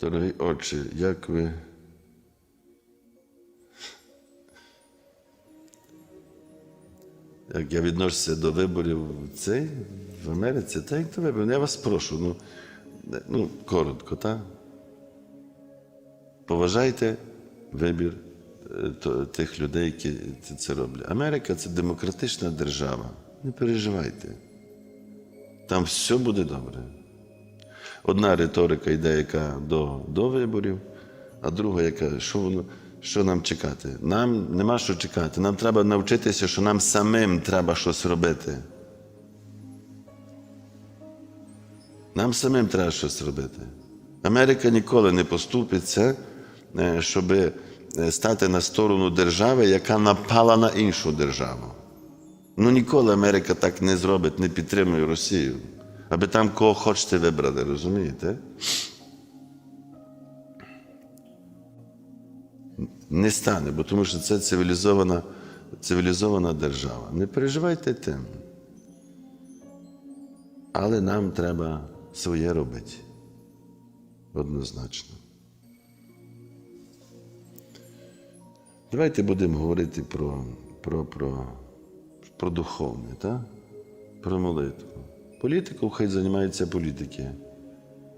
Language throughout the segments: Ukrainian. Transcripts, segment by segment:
Дорогий Отче, як ви як я відношуся до виборів цей, в Америці, та як до виборів. Я вас прошу, ну, ну коротко, так? Поважайте вибір е, тих людей, які це роблять. Америка це демократична держава. Не переживайте. Там все буде добре. Одна риторика йде, яка до, до виборів, а друга, яка, що воно, що нам чекати? Нам нема що чекати. Нам треба навчитися, що нам самим треба щось робити. Нам самим треба щось робити. Америка ніколи не поступиться, е, щоб е, стати на сторону держави, яка напала на іншу державу. Ну ніколи Америка так не зробить, не підтримує Росію. Аби там кого хочете вибрати, розумієте? Не стане, бо тому що це цивілізована, цивілізована держава. Не переживайте тим. Але нам треба своє робити. Однозначно. Давайте будемо говорити про, про, про, про духовне, так? про молитву. Політикою хай займаються політики.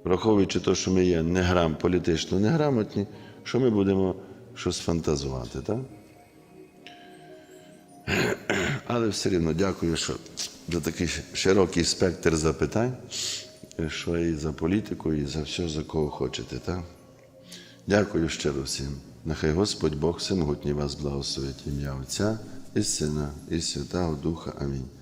Враховуючи те, що ми є не політично неграмотні, що ми будемо щось фантазувати, так? Але все рівно дякую, що за такий широкий спектр запитань, що і за політику, і за все, за кого хочете. Так? Дякую щиро всім. Нехай Господь Бог всемогутній вас благословить ім'я Отця і Сина, і Святого Духа. Амінь.